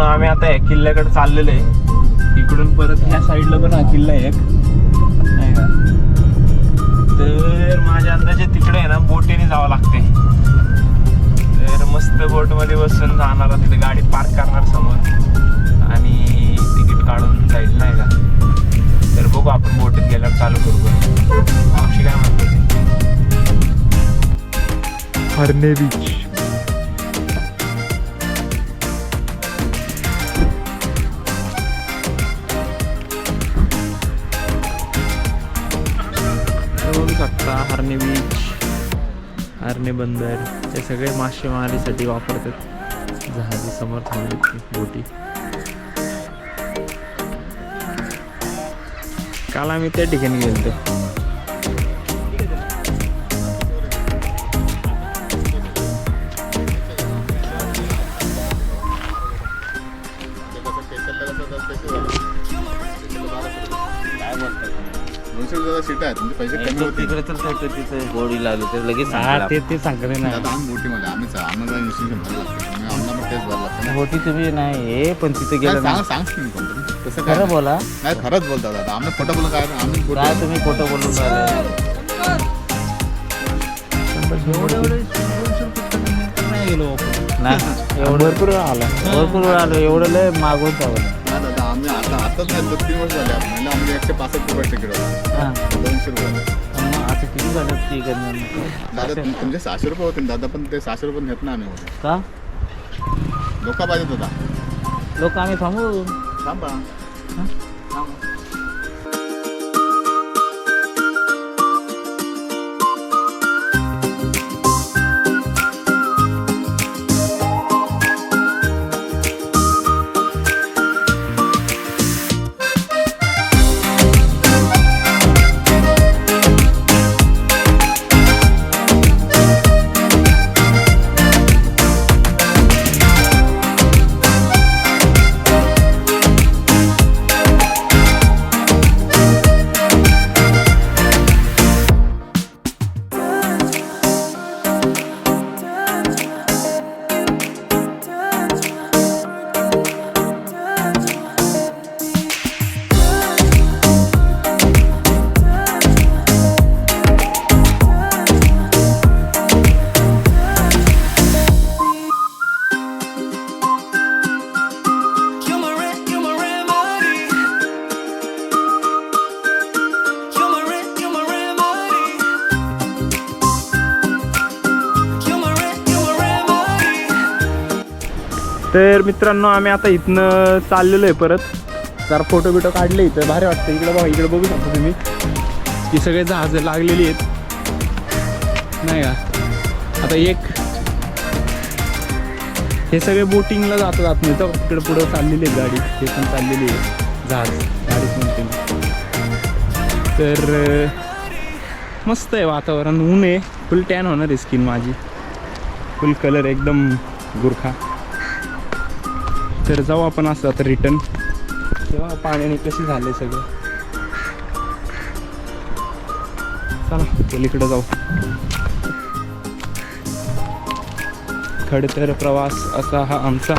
मित्रांनो आम्ही आता या किल्ल्याकडे चाललेलो आहे. इकडून परत ह्या साईडला पण हा किल्ला आहे एक. नाही का? तर माझ्या अंदाजे तिकडे आहे ना बोटीने जावं लागते. तर मस्त बोटमध्ये बसून जाणार तिथे गाडी पार्क करणार समोर. आणि तिकीट काढून जाईल नाही का? तर बघू आपण बोटीत गेल्यावर चालू करू मावशी काय म्हणतो? हरणे बीच हरणे बीच हरणे बंदर हे सगळे मासेमारीसाठी वापरतात. जहाजी समोर थांबली बोटी. काल आम्ही त्या ठिकाणी गेलो रुपयाचा सीट आहेत पैसे कमी होतील. तिकडे तर तिथे गोडी लागली तर लगेच हा ते ते ना आता आम्ही बोटीमध्ये आम्ही आम्हाला इन्स्टिट्यूशन भरायला लागतं. मग आम्हाला पण तेच भरायला लागतं. ना. मोठी तुम्ही नाही हे पण तिथे गेलं सांग सांग तसं काय खरं. बोला. नाही खरंच बोलतात आता आम्ही खोटं बोलू काय नाही. आम्ही काय बोटी तुम्ही खोटं बोलून राहिले? नाही एवढं भरपूर वेळा आला. भरपूर वेळ आलो. एवढं लय मागून चावलं. दादा आम्ही आता आताच नाही दोन तीन वर्ष झाले म्हणजे आम्ही एकशे पासष्ट रुपये तिकीट होतं हा. दोनशे रुपये. मग आता किती झालं? ती दादा तुम- तुमचे सहाशे रुपये होते ना दादा पण ते सहाशे रुपये घेत नाही आम्ही होते का? धोका पाहिजे होता. लोक आम्ही थांबू. थांबा. थांबा. तर मित्रांनो आम्ही आता इथनं चाललेलो आहे परत. जरा फोटो बिटो काढले इथं भारी वाटतं. इकडं बघा इकडं बघू शकता तुम्ही. ही सगळे जहाजं लागलेली आहेत. नाही का? आता एक हे सगळे बोटिंगला जातात नाही तर इकडं पुढं चाललेली आहे गाडी. हे पण चाललेली आहे. जहाज. गाडी म्हणते तर मस्त आहे वातावरण. ऊन आहे. फुल टॅन होणार आहे स्किन माझी. फुल कलर एकदम गुरखा. तर जाऊ आपण असं आता रिटर्न तेव्हा पाण्याने कशी झाले सगळं? चला पलीकडे जाऊ. खडतर प्रवास असा हा आमचा.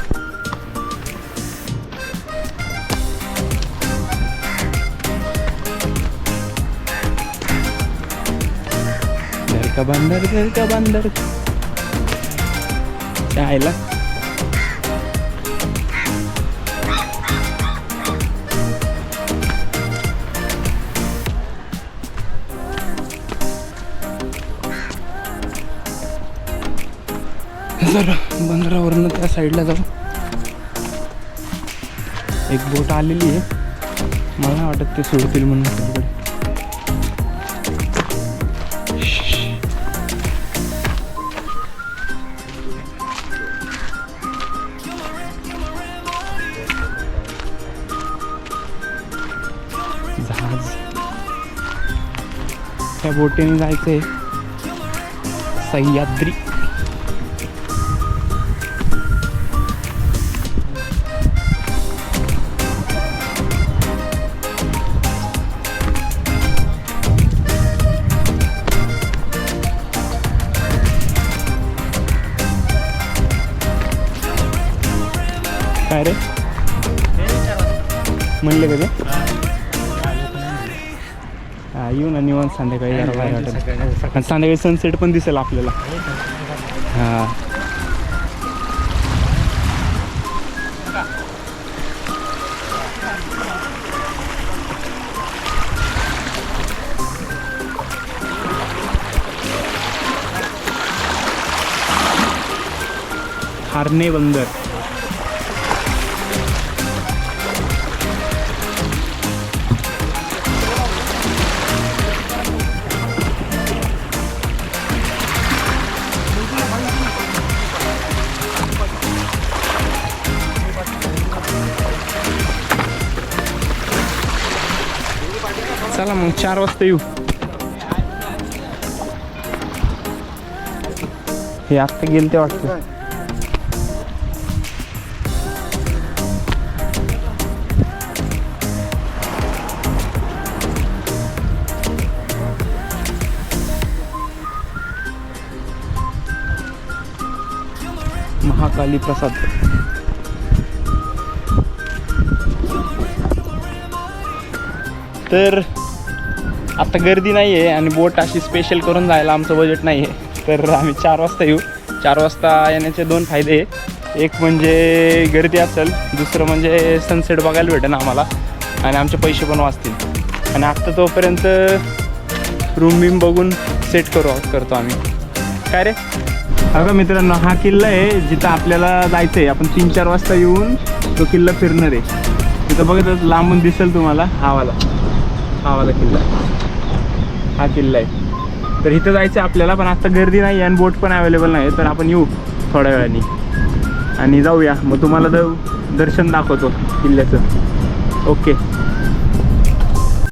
घर का बंदर घर का बंदर बंदरावरनं त्या साईडला जाऊ. एक बोट आलेली आहे. मला नाही वाटत ते सोडतील म्हणून तिकडे त्या बोटीने जायचंय सह्याद्री. काय रे? म्हणले का हा येऊ ना निवांत संध्याकाळी जरा बाहेर वाटेल. आणि संध्याकाळी सनसेट पण दिसेल आपल्याला. हां. हारणे बंदर. चला मग चार वाजता येऊ हे आत्ता गेल ते वाटतं. महाकाली प्रसाद. तर आत्ता गर्दी नाही आहे आणि बोट अशी स्पेशल करून जायला आमचं बजेट नाही आहे तर आम्ही चार वाजता येऊ. चार वाजता येण्याचे दोन फायदे आहे एक म्हणजे गर्दी असेल दुसरं म्हणजे सनसेट बघायला भेटेल आम्हाला. आणि आमचे पैसे पण वाचतील. आणि आत्ता तोपर्यंत रूम बीम बघून सेट करू करतो आम्ही. काय रे? अगं मित्रांनो हा किल्ला आहे जिथं आपल्याला जायचं आहे आपण तीन चार वाजता येऊन तो किल्ला फिरणार आहे. तिथं बघतच लांबून दिसेल तुम्हाला हावाला हावाला किल्ला हा किल्ला आहे. तर इथं जायचं आहे आपल्याला पण आता गर्दी नाही आणि बोट पण अवेलेबल नाही तर आपण येऊ थोड्या वेळाने. आणि जाऊया. मग तुम्हाला द दर्शन दाखवतो किल्ल्याचं. ओके